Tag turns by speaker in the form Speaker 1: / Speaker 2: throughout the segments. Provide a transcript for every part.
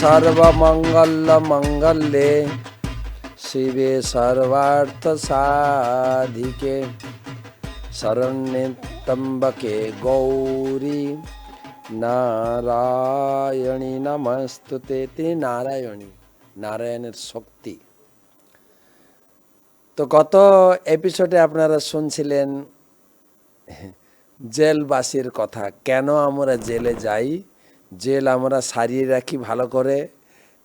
Speaker 1: সর্বমঙ্গল মঙ্গলে শিবে সর্বার্থ সাধিকে তম্বকে গৌরী নারায়ণী নমস্তুতে নারায়ণী নারায়ণের শক্তি তো গত এপিসোডে আপনারা শুনছিলেন জেলবাসীর কথা কেন আমরা জেলে যাই জেল আমরা সারিয়ে রাখি ভালো করে,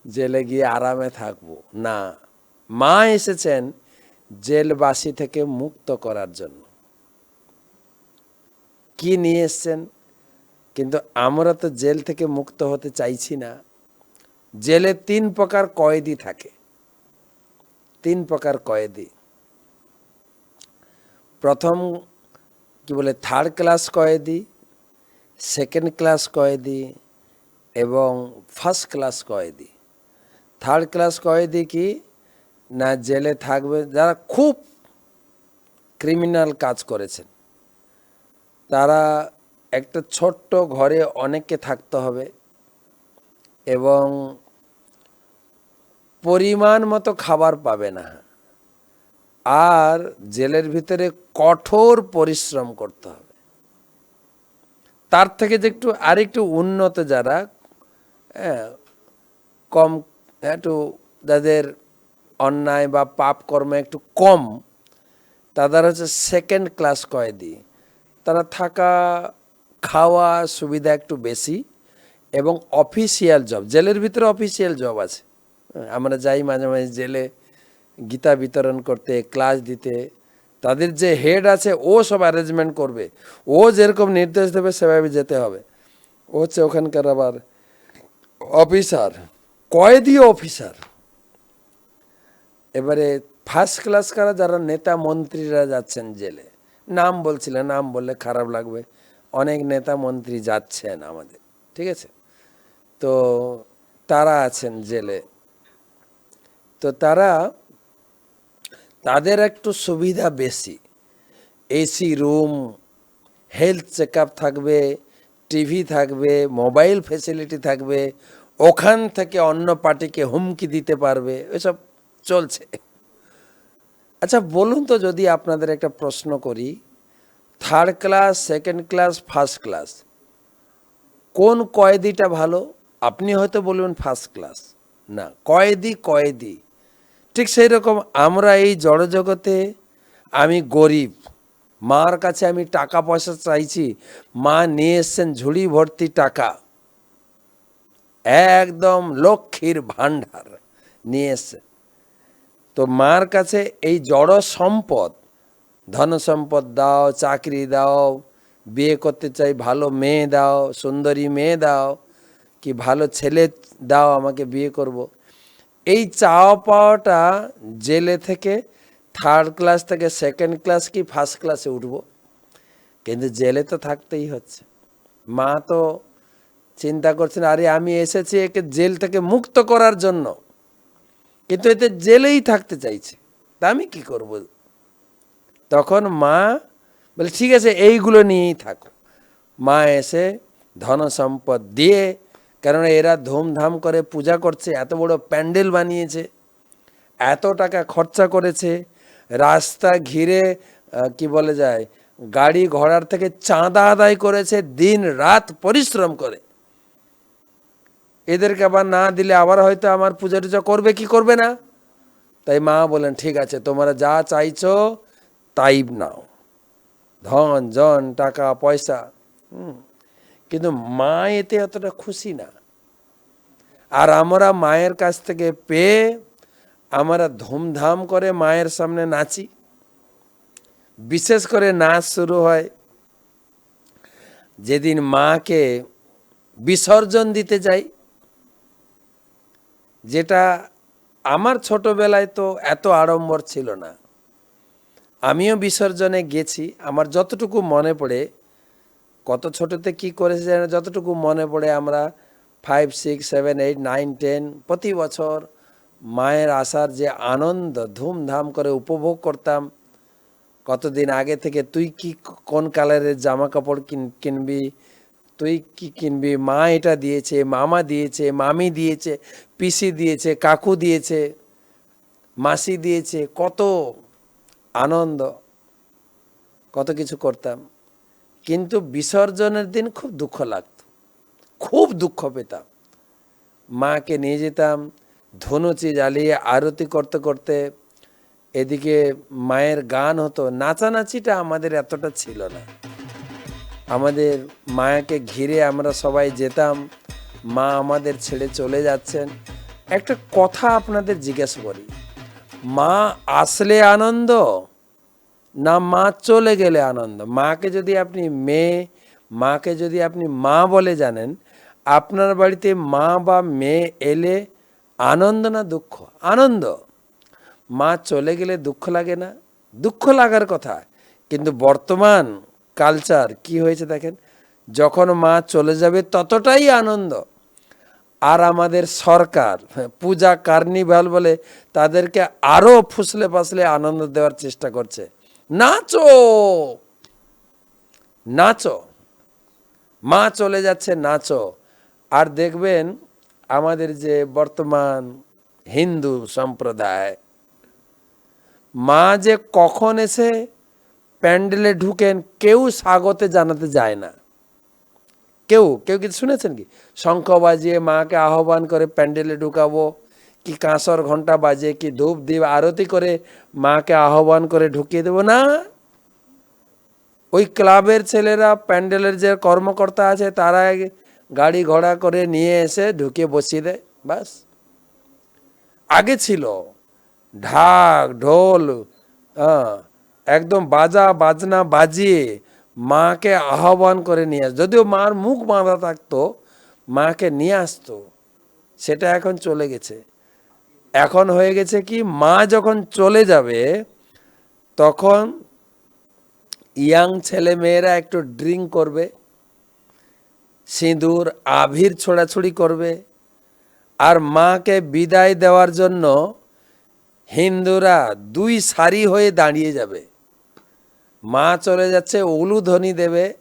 Speaker 1: জেলে গিয়ে আরামে থাকব। না, মা এসেছেন জেলবাসী থেকে মুক্ত করার জন্য। কি নিয়ে এসছেন? কিন্তু আমরা তো জেল থেকে মুক্ত হতে চাইছি না। জেলে তিন প্রকার কয়েদি থাকে। তিন প্রকার কয়েদি। প্রথম কি বলে থার্ড ক্লাস কয়েদি সেকেন্ড ক্লাস কয়েদি এবং ফার্স্ট ক্লাস কয়েদি। থার্ড ক্লাস কয়েদি কি? না, জেলে থাকবে। যারা খুব ক্রিমিনাল কাজ করেছেন, তারা একটা ছোট্ট ঘরে অনেককে থাকতে হবে এবং পরিমাণ মতো খাবার পাবে না। আর জেলের ভিতরে কঠোর পরিশ্রম করতে হবে। তার থেকে যে একটু আরেকটু উন্নত যারা কম, একটু যাদের অন্যায় বা পাপ কর্ম একটু কম, তাদের হচ্ছে সেকেন্ড ক্লাস কয়েদি। তারা থাকা, খাওয়া সুবিধা একটু বেশি এবং অফিসিয়াল জব জেলের ভিতরে অফিসিয়াল জব আছে। আমরা যাই মাঝে মাঝে জেলে গীতা বিতরণ করতে ক্লাস দিতে। তাদের যে হেড আছে, ও সব অ্যারেঞ্জমেন্ট করবে। ও যেরকম নির্দেশ দেবে, সেভাবে যেতে হবে। ও হচ্ছে ওখানকার আবার অফিসার কয়েদি অফিসার। এবারে ফার্স্ট ক্লাস কারা, যারা নেতা মন্ত্রীরা যাচ্ছেন জেলে, নাম বলছিলেন নাম বললে খারাপ লাগবে। অনেক নেতা মন্ত্রী যাচ্ছেন আমাদের, ঠিক আছে? তো তারা আছেন জেলে। তো তারা, তাদের একটু সুবিধা বেশি। এসি রুম, হেলথ চেক থাকবে টিভি থাকবে, মোবাইল ফেসিলিটি থাকবে, ওখান থেকে অন্য পার্টিকে হুমকি দিতে পারবে, এসব চলছে। আচ্ছা বলুন তো যদি আপনাদের একটা প্রশ্ন করি third class second class first class কোন কয়েদিটা ভালো? আপনি হয়তো বলবেন ফার্স্ট ক্লাস না, কয়েদি কয়েদি। ঠিক সেই রকম আমরা এই জড়জগতে, আমি গরিব। মার কাছে আমি টাকা পয়সা চাইছি। মা নিয়ে এসছেন ঝুড়ি ভর্তি টাকা। একদম লক্ষ্মীর ভাণ্ডার নিয়ে এসছে। তো মার কাছে এই জড় সম্পদ, ধন সম্পদ দাও, চাকরি দাও, বিয়ে করতে চাই, ভালো মেয়ে দাও, সুন্দরী মেয়ে দাও, কি ভালো ছেলে দাও, আমাকে বিয়ে করব। এই চাওয়া পাওয়াটা জেলে থেকে থার্ড ক্লাস থেকে সেকেন্ড ক্লাস কি ফার্স্ট ক্লাসে উঠব? কিন্তু জেলে তো থাকতেই হচ্ছে। মা তো চিন্তা করছেন, আরে আমি এসেছি একে জেল থেকে মুক্ত করার জন্য। কিন্তু এতে জেলেই থাকতে চাইছে। তা আমি কি করব? তখন মা বলে, ঠিক আছে, এইগুলো নিয়েই থাকো। মা এসে ধন সম্পদ দিয়ে, কেননা এরা ধুমধাম করে পূজা করছে, এত বড় প্যান্ডেল বানিয়েছে, এত টাকা খরচা করেছে রাস্তা ঘিরে কি বলে যায়, গাড়ি ঘোড়ার থেকে চাঁদা আদায় করেছে, দিন রাত পরিশ্রম করে। এদেরকে আবার না দিলে আবার হয়তো আমার পূজা টুজা করবে, কি করবে না? তাই মা বলেন, ঠিক আছে, তোমরা যা চাইছো, তাই নাও। ধন, জন, টাকা, পয়সা। কিন্তু মা এতে অতটা খুশি না। আর আমরা মায়ের কাছ থেকে পেয়ে আমরা ধুমধাম করে মায়ের সামনে নাচি। বিশেষ করে নাচ শুরু হয় যেদিন মাকে বিসর্জন দিতে যাই, যেটা আমার ছোটবেলায় তো এত আড়ম্বর ছিল না। আমিও বিসর্জনে গেছি, আমার যতটুকু মনে পড়ে, কত ছোটতে কি করেছে যতটুকু মনে পড়ে আমরা five six seven eight nine ten প্রতি বছর মায়ের আসার যে আনন্দ, ধুমধাম করে উপভোগ করতাম। কতদিন আগে থেকে তুই কি কোন কালারের জামা কাপড় কিন, কিনবি? তুই কি কিনবি? মা এটা দিয়েছে, মামা দিয়েছে, মামি দিয়েছে, পিসি দিয়েছে, কাকু দিয়েছে, মাসি দিয়েছে, কত আনন্দ, কত কিছু করতাম। কিন্তু বিসর্জনের দিন খুব দুঃখ লাগতো, খুব দুঃখ পেতাম। মাকে নিয়ে যেতাম ধনুচি জ্বালিয়ে আরতি করতে করতে এদিকে মায়ের গান হতো। নাচানাচিটা আমাদের এতটা ছিল না। আমাদের মায়াকে ঘিরে আমরা সবাই যেতাম। মা আমাদের ছেড়ে চলে যাচ্ছেন। একটা কথা আপনাদের জিজ্ঞেস করি। মা আসলে আনন্দ না মা চলে গেলে আনন্দ? মাকে যদি আপনি মেয়ে, মাকে যদি আপনি মা বলে জানেন, আপনার বাড়িতে মা বা মেয়ে এলে আনন্দ না দুঃখ? আনন্দ। মা চলে গেলে দুঃখ লাগে না? দুঃখ লাগার কথা। কিন্তু বর্তমান কালচার কি হয়েছে দেখেন? যখন মা চলে যাবে ততটাই আনন্দ। আর আমাদের সরকার, পূজা কার্নিভাল বলে তাদেরকে আরও ফুসলে ফাসলে আনন্দ দেওয়ার চেষ্টা করছে। নাচো! নাচো। মা চলে যাচ্ছে, নাচো। আর দেখবেন আমাদের যে বর্তমান হিন্দু সম্প্রদায়, মা যে কখন এসে প্যান্ডেলে ঢুকেন কেউ স্বাগতে জানাতে যায় না। কেউ কেউ কিছু শুনেছেন কি? শঙ্খ বাজিয়ে মাকে আহ্বান করে প্যান্ডেলে ঢুকাবো, কি কাঁসর ঘণ্টা বাজে, কি ধূপ দ্বীপ আরতি করে মাকে আহ্বান করে ঢুকিয়ে দেবো? না। ওই ক্লাবের ছেলেরা প্যান্ডেলের যে কর্মকর্তা আছে, তারা গাড়ি ঘোড়া করে নিয়ে এসে ঢুকে বসিয়ে দেয় বাস। আগে ছিল ঢাক, ঢোল একদম বাজা বাজনা বাজিয়ে মাকে আহ্বান করে নিয়ে আস যদিও মার মুখ বাঁধা থাকতো, মাকে নিয়ে আসতো, সেটা এখন চলে গেছে। এখন হয়ে গেছে কি, মা যখন চলে যাবে, তখন ইয়াং ছেলে মেয়েরা একটু ড্রিঙ্ক করবে। সিঁদুর, আভির ছোড়াছুড়ি করবে। আর মাকে বিদায় দেওয়ার জন্য হিন্দুরা দুই সারি হয়ে দাঁড়িয়ে যাবে। মা চলে যাচ্ছে উলুধ্বনি দেবে।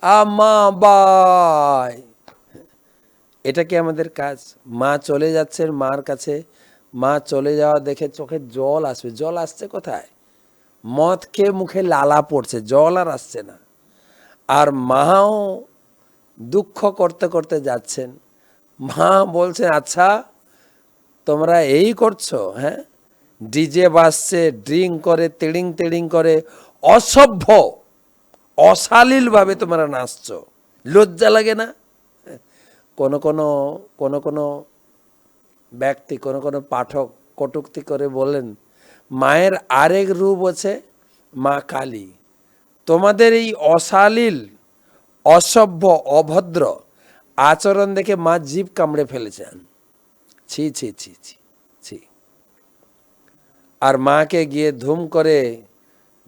Speaker 1: আমা বাই। এটা কি আমাদের কাজ? মা চলে যাচ্ছেন মার কাছে। মা চলে যাওয়া দেখে চোখে জল আসবে। জল আসছে কোথায়? মদ খেয়ে মুখে লালা পড়ছে। জল আর আসছে না। আর মাও দুঃখ করতে করতে যাচ্ছেন। মা বলছেন আচ্ছা তোমরা এই করছ হ্যাঁ? ডিজে বাজছে, ড্রিঙ্ক করে, তিড়িং তিড়িং করে, অসভ্য, অশালীলভাবে তোমরা নাচছো। লজ্জা লাগে না? কোনো কোনো কোনো কোনো ব্যক্তি, কোনো কোনো পাঠক কটুক্তি করে বলেন মায়ের আরেক রূপ আছে মা কালী। তোমাদের এই অশালীল অসভ্য, অভদ্র আচরণ দেখে মা জীব কামড়ে ফেলেছেন। ছি ছি ছি ছি ছি। আর মাকে গিয়ে ধুম করে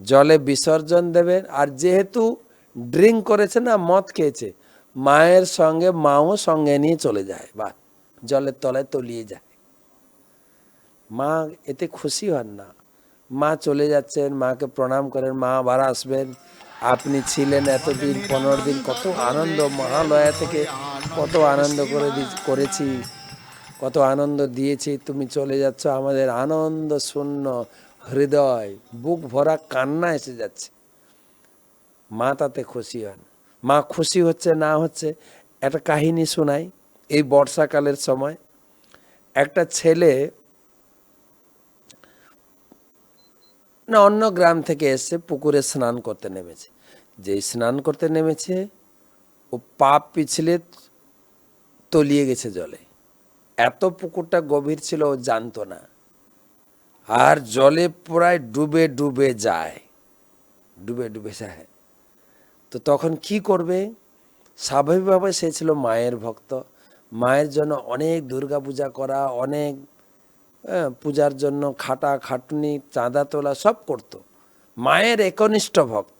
Speaker 1: জলে বিসর্জন দেবেন। আর যেহেতু ড্রিঙ্ক করেছে না, মদ খেয়েছে, মায়ের সঙ্গে, মাও সঙ্গে নিয়ে চলে যায় বা জলের তলায় তলিয়ে যায়। মা এতে খুশি হন না। মা চলে যাচ্ছেন, মাকে প্রণাম করেন, মা আবার আসবেন। আপনি ছিলেন এতদিন, পনেরো দিন কত আনন্দ, মহালয়া থেকে কত আনন্দ করে করেছি, কত আনন্দ দিয়েছি, তুমি চলে যাচ্ছ, আমাদের আনন্দ শূন্য, হৃদয়, বুক ভরা কান্না এসে যাচ্ছে। মা তাতে খুশি হন। মা খুশি হচ্ছে না হচ্ছে, একটা কাহিনী শোনাই, এই বর্ষাকালের সময়। একটা ছেলে না, অন্য গ্রাম থেকে এসে পুকুরে স্নান করতে নেমেছে। যেই স্নান করতে নেমেছে, ও পাপ পিছলে তলিয়ে গেছে জলে। এত পুকুরটা গভীর ছিল, ও জানতো না। আর জলে প্রায় ডুবে ডুবে যায়। ডুবে ডুবে যায়। তো তখন কি করবে? স্বাভাবিকভাবে সে ছিল মায়ের ভক্ত। মায়ের জন্য অনেক দুর্গা পূজা করা, অনেক পূজার জন্য খাটা খাটুনি চাঁদা তোলা সব করত মায়ের একনিষ্ঠ ভক্ত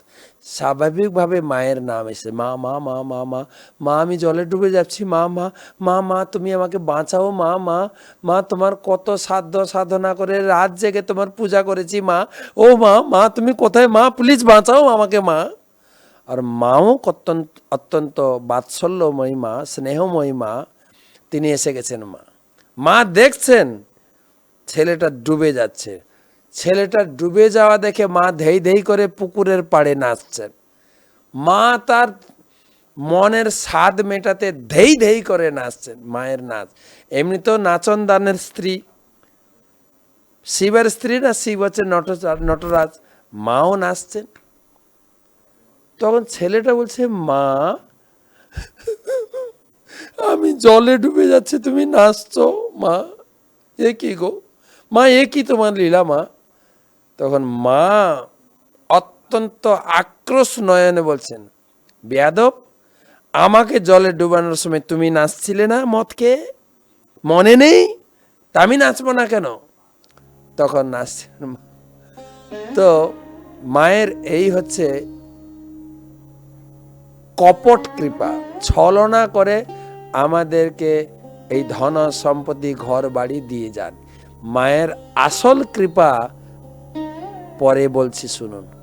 Speaker 1: স্বাভাবিকভাবে মায়ের নাম এসে মা মা মা মা মা মা আমি জলে ডুবে যাচ্ছি মা মা মা মা তুমি আমাকে বাঁচাও মা মা মা তোমার কত সাধ্য সাধনা করে রাত জেগে তোমার পূজা করেছি মা ও মা মা তুমি কোথায় মা প্লিজ বাঁচাও আমাকে মা আর মাও অত্যন্ত অত্যন্ত বাৎসল্যময়ী মা স্নেহময়ী মা তিনি এসে গেছেন মা মা দেখছেন ছেলেটা ডুবে যাচ্ছে। ছেলেটা ডুবে যাওয়া দেখে মা ধেই ধেই করে পুকুরের পাড়ে নাচছেন মা তার মনের স্বাদ মেটাতে ধেই ধেই করে নাচছেন মায়ের নাচ। এমনি তো নাচন দানের স্ত্রী। শিবের স্ত্রী না, শিব হচ্ছে নটরাজ নটরাজ। মাও নাচছেন। তখন ছেলেটা বলছে, মা, আমি জলে ডুবে যাচ্ছে, তুমি নাচছো, মা? এ কি গো? মা, এ কি তোমার লীলা মা? তখন মা অত্যন্ত আক্রোশ নয়নে বলছেন, বেয়াদব, আমাকে জলে ডুবানোর সময় তুমি নাচছিলে না মদকে? মনে নেই? আমি নাচবো না কেন? তখন নাচছিলেন তো মায়ের এই হচ্ছে কপট কৃপা, ছলনা করে আমাদেরকে এই ধন সম্পত্তি ঘর বাড়ি দিয়ে যান। মায়ের আসল কৃপা পরে বলছি শুনুন।